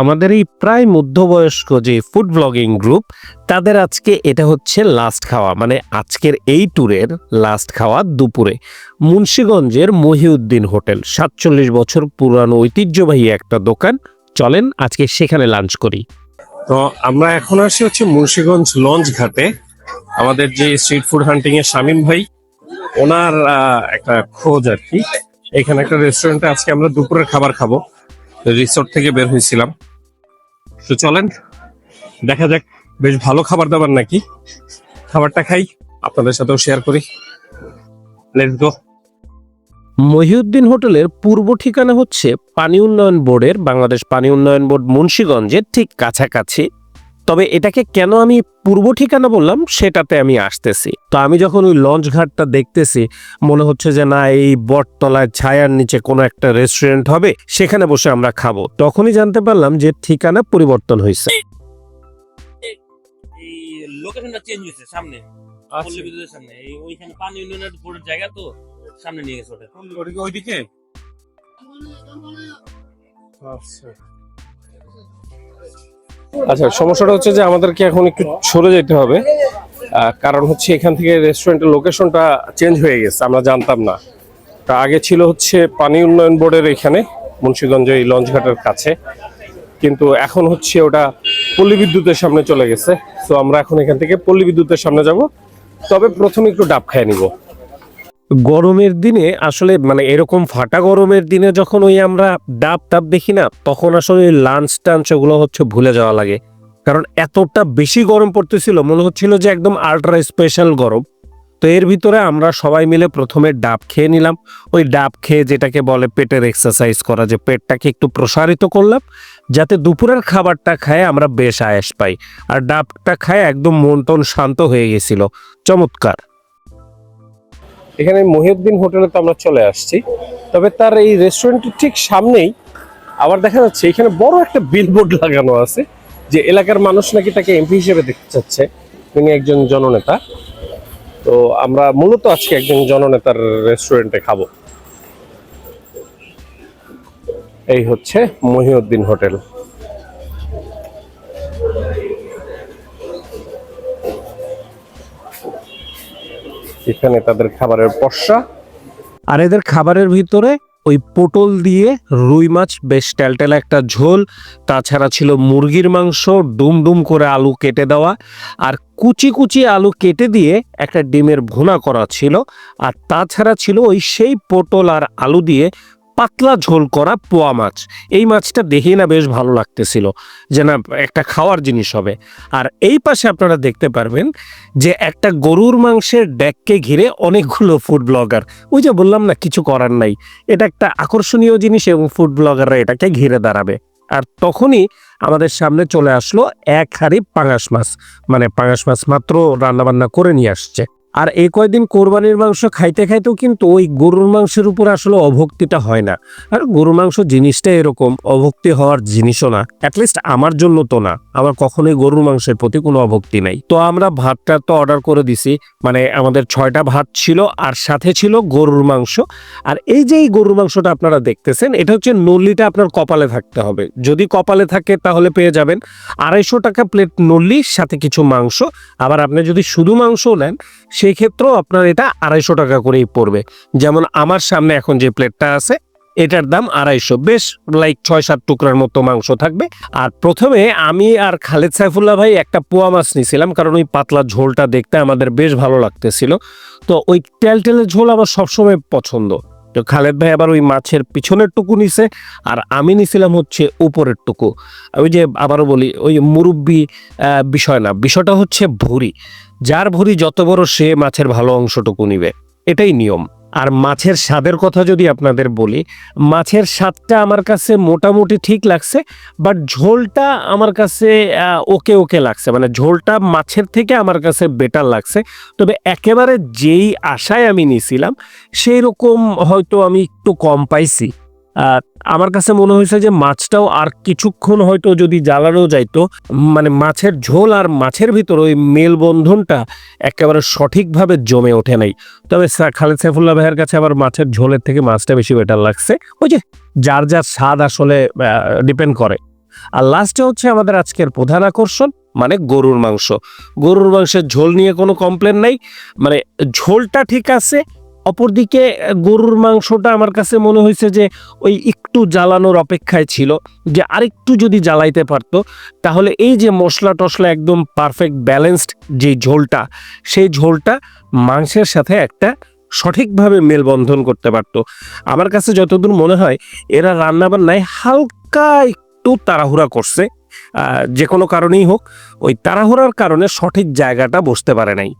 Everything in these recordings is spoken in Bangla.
আমাদের এই প্রায় মধ্যবয়স্ক যে ফুড ব্লগিং গ্রুপ তাদের আজকে এটা হচ্ছে লাস্ট খাওয়া মানে আজকের এই ট্যুরের লাস্ট খাওয়া দুপুরে। মুন্সীগঞ্জের মহিউদ্দিন হোটেল, সাতচল্লিশ বছর পুরানো ঐতিহ্যবাহী একটা দোকান। চলেন আজকে সেখানে লাঞ্চ করি। তো আমরা এখন আসি হচ্ছে মুন্সীগঞ্জ লঞ্চ ঘাটে। আমাদের যে স্ট্রিট ফুড হান্টিং এর শামীম ভাই, ওনার একটা খোঁজ আর কি। এখানে একটা রেস্টুরেন্টে আজকে আমরা দুপুরের খাবার খাব। রিসোর্ট থেকে বের হয়েছিলাম। তো চলেন, দেখা যাক, বেশ ভালো খাবার দাবার নাকি? খাবারটা খাই, আপনাদের সাথেও শেয়ার করি। লেটস গো মহিউদ্দিন হোটেলের পূর্ব ঠিকানা হচ্ছে পানি উন্নয়ন বোর্ডের বাংলাদেশ পানি উন্নয়ন বোর্ড মুন্সীগঞ্জের ঠিক কাছাকাছি। তবে এটাকে কেন আমি পূর্ব ঠিকানা বললাম সেটাতে আমি আসতেছি। তো আমি যখন ওই লঞ্চ ঘাটটা দেখতেছি মনে হচ্ছে যে না এই বটতলায় ছায়ার নিচে কোনো একটা রেস্টুরেন্ট হবে সেখানে বসে আমরা খাব। তখনই জানতে পারলাম যে ঠিকানা পরিবর্তন হয়েছে। এই লোকেশনটা চেঞ্জ হয়েছে সামনে। পল্লী বিদ্যুতের সামনে। এই ওইখানে পানি বোর্ডের জায়গা তো সামনে নিয়ে গেছে ওটা। ওইদিকে? আচ্ছা। সমস্যাটা হচ্ছে যে আমাদেরকে এখন একটু সরে যেতে হবে। কারণ হচ্ছে এখান থেকে রেস্টুরেন্টের লোকেশনটা চেঞ্জ হয়ে গেছে, আমরা জানতাম না। তা আগে ছিল হচ্ছে পানি উন্নয়ন বোর্ডের এখানে, মুন্সিগঞ্জ এই লঞ্চঘাটের কাছে। কিন্তু এখন হচ্ছে ওটা পল্লী বিদ্যুতের সামনে চলে গেছে। তো আমরা এখন এখান থেকে পল্লী বিদ্যুতের সামনে যাব। তবে প্রথমে একটু ডাব খেয়ে নিব। গরমের দিনে আসলে মানে এরকম ফাটা গরমের দিনে যখন ওই আমরা ডাব টাব দেখি না, তখন আসলে লাঞ্চ টাঞ্চ ওগুলো হচ্ছে ভুলে যাওয়া লাগে। কারণ এতটা বেশি গরম পড়তেছিল, মনে হচ্ছিল যে একদম আল্ট্রা স্পেশাল গরম। তো এর ভিতরে আমরা সবাই মিলে প্রথমে ডাব খেয়ে নিলাম। ওই ডাব খেয়ে যেটাকে বলে পেটের এক্সারসাইজ করা, যে পেটটাকে একটু প্রসারিত করলাম, যাতে দুপুরের খাবারটা খায় আমরা বেশ আয়েস পাই। আর ডাবটা খায় একদম মন টন শান্ত হয়ে গেছিল। চমৎকার। এখানে মহিউদ্দিন হোটেলে তো আমরা চলে আসছি। তবে তার এই রেস্টুরেন্টের ঠিক সামনেই আবার দেখা যাচ্ছে এখানে বড় একটা বিলবোর্ড লাগানো আছে, যে এলাকার মানুষ নাকি তাকে এমপি হিসেবে দেখতে চাচ্ছে। তিনি একজন জননেতা। তো আমরা মূলত আজকে একজন জননেতার রেস্টুরেন্টে খাব। এই হচ্ছে মহিউদ্দিন হোটেল। এখানে তাদের খাবারের পশা আর এদের খাবারের ভিতরে ওই পটল দিয়ে রুই মাছ, বেশ টেলটেলা একটা ঝোল। তাছাড়া ছিল মুরগির মাংস, ডুম ডুম করে আলু কেটে দেওয়া। আর কুচি কুচি আলু কেটে দিয়ে একটা ডিমের ভুনা করা ছিল। আর তাছাড়া ছিল ওই সেই পটল আর আলু দিয়ে পাতলা ঝোল করা পোয়া মাছ। এই মাছটা দেখেই না বেশ ভালো লাগতেছিল যে না, একটা খাওয়ার জিনিস হবে। আর এই পাশে আপনারা দেখতে পারবেন যে একটা গরুর মাংসের ডেককে ঘিরে অনেকগুলো ফুড ব্লগার ওই যে বললাম না, কিছু করার নাই। এটা একটা আকর্ষণীয় জিনিস এবং ফুড ব্লগাররা এটাকে ঘিরে দাঁড়াবে। আর তখনই আমাদের সামনে চলে আসলো এক হাড়ি পাঙাশ মাছ। মানে পাঙাশ মাছ মাত্র রান্নাবান্না করে নিয়ে আসছে। আর এই কয়দিন কোরবানির মাংস খাইতে খাইতেও কিন্তু ওই গরুর মাংসের উপর আসলে অভক্তিটা হয় না। আর গরুর মাংস জিনিসটা এরকম, অভক্তি হওয়ার জিনিসও না অ্যাটলিস্ট আমার জন্য তো না। আমার কখনোই গরুর মাংসের প্রতি কোনো অভক্তি নাই। তো আমরা ভাতটা তো অর্ডার করে দিছি মানে আমাদের ছয়টা ভাত ছিল আর সাথে ছিল গরুর মাংস। আর এই যে এই গরুর মাংসটা আপনারা দেখতেছেন, এটা হচ্ছে নল্লিটা আপনার কপালে থাকতে হবে। যদি কপালে থাকে তাহলে পেয়ে যাবেন আড়াইশো টাকা প্লেট নল্লি, সাথে কিছু মাংস। আবার আপনি যদি শুধু মাংসও নেন সেই ক্ষেত্রেও আপনার এটা আড়াইশো টাকা করেই পড়বে। যেমন আমার সামনে এখন যে প্লেটটা আছে, এটার দাম আড়াইশো। বেশ লাইক ছয় সাত টুকরার মতো মাংস থাকবে। আর প্রথমে আমি আর খালেদ সাইফুল্লাহ ভাই একটা পোয়া মাছ নিয়েছিলাম কারণ ওই পাতলা ঝোলটা দেখতে আমাদের বেশ ভালো লাগতেছিল। তো ওই টেলটেলের ঝোল আমার সবসময় পছন্দ। তো খালেদ ভাই আবার ওই মাছের পিছনের টুকু নিছে, আর আমি নিছিলাম হচ্ছে উপরের টুকু। ওই যে আবারও বলি, ওই মুরব্বি বিষয় না, বিষয়টা হচ্ছে ভুরি যার ভুরি যত বড় সে মাছের ভালো অংশটুকু নিবে। এটাই নিয়ম। আর মাছের স্বাদের কথা যদি আপনাদের বলি, মাছের স্বাদটা আমার কাছে মোটামুটি ঠিক লাগছে বাট ঝোলটা আমার কাছে ওকে ওকে লাগছে। মানে ঝোলটা মাছের থেকে আমার কাছে বেটার লাগছে। তবে একেবারে যেই আশায় আমি নিছিলাম সেই রকম হয়তো আমি একটু কম পাইছি। আমার কাছে মনে হয়েছে যে মাছটাও আর কিছুক্ষণ হয়তো যদি জ্বালানো যাইতো মানে মাছের ঝোল আর মাছের ভিতর ওই মেলবন্ধনটা একেবারে সঠিকভাবে জমে ওঠে নাই। তবে খালেদ সাইফুল্লাহ ভাইয়ের কাছে আবার মাছের ঝোলের থেকে মাছটা বেশি বেটার লাগছে। ওই যে যার যার স্বাদ আসলে ডিপেন্ড করে। আর লাস্টে হচ্ছে আমাদের আজকের প্রধান আকর্ষণ মানে গরুর মাংস। গরুর মাংসের ঝোল নিয়ে কোনো কমপ্লেন নাই। মানে ঝোলটা ঠিক আছে অপরদিকে, গরুর মাংসটা আমার কাছে মনে হয়েছে যে, ওই একটু জ্বালানোর অপেক্ষায় ছিল। যে আরেকটু যদি জ্বালাইতে পারতো, তাহলে এই যে মশলা টশলা একদম পারফেক্ট ব্যালেন্সড যে ঝোলটা, সেই ঝোলটা মাংসের সাথে একটা সঠিকভাবে মেলবন্ধন করতে পারতো। আমার কাছে যতদূর মনে হয়, এরা রান্নাবান্নায় হালকা একটু তাড়াহুড়া করছে। যে কোনো কারণেই হোক, ওই তাড়াহুড়ার কারণে সঠিক জায়গাটা বসতে পারে নাই।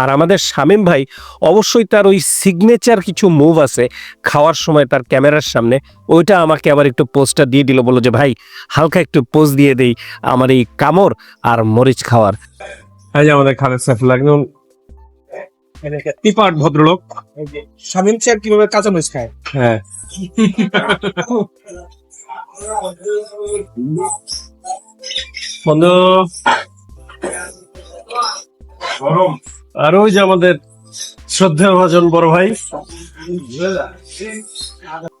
আর আমাদের শামীম ভাই অবশ্যই তার ওই সিগনেচার কিছু মুভ আছে খাওয়ার সময় তার ক্যামেরার সামনে। ওইটা আমাকে আবার একটু পোস্টটা দিয়ে দিল বলো যে ভাই হালকা একটু পোজ দিয়ে দেই আমার এই কামড় আর মরিচ খাওয়ার। এই যে আমাদের খালেদ একদম টিপাট ভদ্রলোক। শামিম চেয়ার কীভাবে কাঁচামরিচ খায়? হ্যাঁ। বন্ধু। আর ওই যে আমাদের শ্রদ্ধা ভাজন বড় ভাই।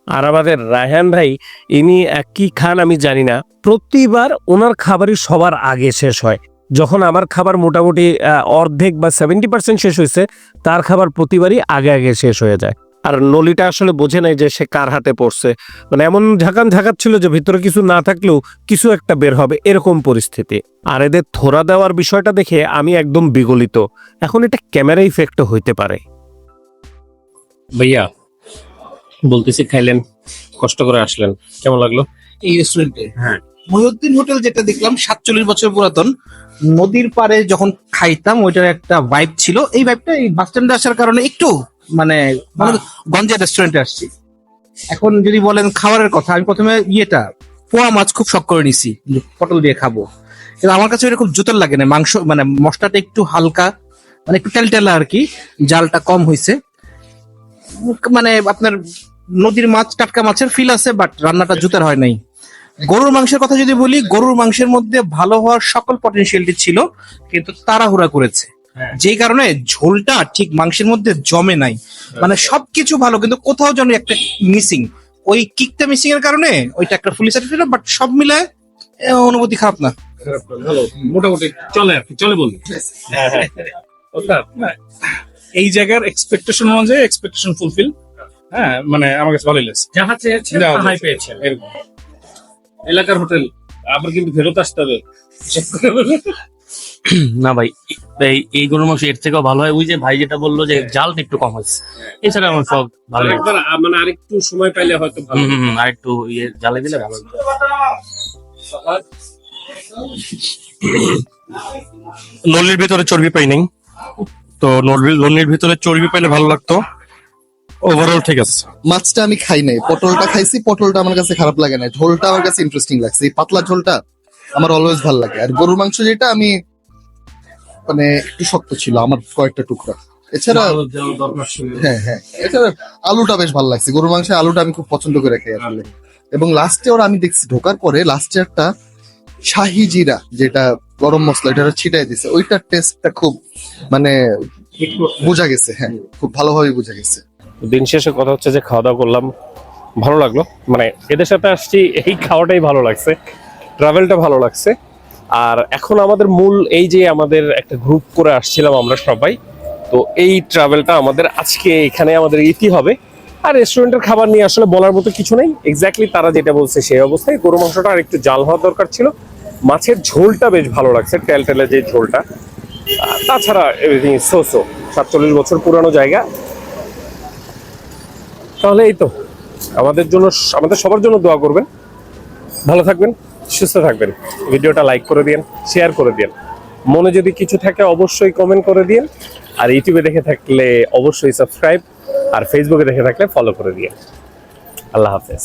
আর আমাদের রায়হান ভাই ইনি কি খান আমি জানি না। প্রতিবার ওনার খাবারই সবার আগে শেষ হয়। যখন আমার খাবার মোটামুটি আহ, অর্ধেক বা সেভেন্টি পার্সেন্ট শেষ হয়েছে তার খাবার প্রতিবারই আগে আগে শেষ হয়ে যায়। আর নলিটা আসলে বোঝে নাই যে সে কার হাতে পড়ছে। মানে এমন ঝাঁকান ঝাঁকাচ্ছিল যে ভিতরে কিছু না থাকলেও কিছু একটা বের হবে এরকম পরিস্থিতি। আর এদের থোড়া দেওয়ার বিষয়টা দেখে আমি একদম বিগলিত। এখন এটা ক্যামেরা ইফেক্ট হইতে পারে। ভাইয়া বলতেছি খাইলেন কষ্ট করে আসলেন। কেমন লাগল? এই রেস্টুরেন্টে হ্যাঁ। মহিউদ্দিন হোটেল যেটা দেখলাম সাতচল্লিশ বছর পুরাতন। নদীর পাড়ে যখন খাইতাম ওইটার একটা ভাইব ছিল। এই ভাইবটা এই বাস স্ট্যান্ডে আসার কারণে একটু মানে মানে গঞ্জা রেস্টুরেন্টে আসছি। এখন যদি বলেন খাবারের কথা আমি প্রথমে ইয়েটা পোয়া মাছ খুব শখ করে নিছি পটল দিয়ে খাব। কিন্তু আমার কাছে খুব জুতোর লাগে না মাংস মানে মশলাটা একটু হালকা মানে একটু টেলটেলা আর কি জালটা কম হয়েছে মানে আপনার নদীর মাছ টাটকা মাছের ফিল আছে বাট রান্নাটা জুতার হয় নাই। গরুর মাংসের কথা যদি বলি গরুর মাংসের মধ্যে ভালো হওয়ার সকল পটেনশিয়ালিটি ছিল কিন্তু তাড়াহুড়া করেছে। হ্যাঁ। যেই কারণে ঝোলটা ঠিক মাংসের মধ্যে জমে নাই। মানে সবকিছু ভালো কিন্তু কোথাও যেন একটা মিসিং ওই কিকটা মিসিং এর কারণে ওইটা একটা ফুলি সার্টিফিকেট বাট সব মিলে অনুভূতি খারাপ না। মোটামুটি চলে আর চলে বলি এই জায়গার এক্সপেকটেশন অনুযায়ী এক্সপেকটেশন ফুলফিল হ্যাঁ মানে আমার কাছে ভালোই লাগছে। যাহা চেয়েছেন যাহা তাহাই এরকম। এলাকার হোটেল আবার কিন্তু ফেরত আসতে হবে। না ভাই এই এই গরুর মাংস এর থেকেও ভালো হয়। ওই যে ভাই যেটা বলল যে জালটা একটু কম হয়েছে। এছাড়া আমার সব ভালো মানে আরেকটু সময় পাইলে হয়তো ভালো হুম হুম, হুম, আর একটু ইয়ে জ্বালে দিলে ভালো নলির ভিতরে চর্বি পাই নাই। তো নলির নলির ভিতরে চর্বি পাইলে ভালো লাগতো। ওভারঅল ঠিক আছে। মাছটা আমি খাই নাই। পটলটা খাইছি পটলটা আমার কাছে খারাপ লাগে না ঝোলটা আমার কাছে ইন্টারেস্টিং লাগছে। এই পাতলা ঝোলটা আমার অলওয়েজ ভালো লাগে। আর গরুর মাংস যেটা আমি মানে একটু শক্ত ছিল আমার কয়েকটা টুকরা। এছাড়া হ্যাঁ হ্যাঁ। এছাড়া আলুটা বেশ ভালো লাগছে। গরুর মাংসের আলুটা আমি খুব পছন্দ করে খাই আসলে। এবং লাস্টে ওরা আমি দেখছি ঢোকার পরে লাস্টে একটা শাহি জিরা যেটা গরম মশলা এটা ছিটাই দিছে। ওইটার টেস্টটা খুব মানে বোঝা গেছে হ্যাঁ। খুব ভালোভাবে বোঝা গেছে। দিন শেষে কথা হচ্ছে যে খাওয়া দাওয়া করলাম ভালো লাগল। মানে এদের সাথে আসছি এই খাওয়াটাই ভালো লাগছে। ট্রাভেলটা ভালো লাগছে। আর এখন আমাদের মূল এই যে আমাদের একটা গ্রুপ করে আসছিলাম আমরা সবাই, তো এই ট্রাভেলটা আমাদের আজকে এখানে আমাদের ইতি হবে। আর রেস্টুরেন্টের খাবার নিয়ে আসলে বলার মতো কিছু নেই। এক্স্যাক্টলি তারা যেটা বলছে সেই অবস্থায়। গরু মাংসটা আর একটু জাল হওয়া দরকার ছিল। মাছের ঝোলটা বেশ ভালো লাগছে টেল টেলে যে ঝোলটা। তাছাড়া এভরিথিং সো সো সাতচল্লিশ বছর পুরানো জায়গা। তাহলে এই তো। আমাদের জন্য, আমাদের সবার জন্য দোয়া করবেন। ভালো থাকবেন। সুস্থ থাকবেন। ভিডিওটা লাইক করে দিন শেয়ার করে দিন মনে যদি কিছু থাকে অবশ্যই কমেন্ট করে দিন আর ইউটিউবে দেখে থাকলে অবশ্যই সাবস্ক্রাইব আর ফেসবুকে দেখে থাকলে ফলো করে দিন আল্লাহ হাফেজ।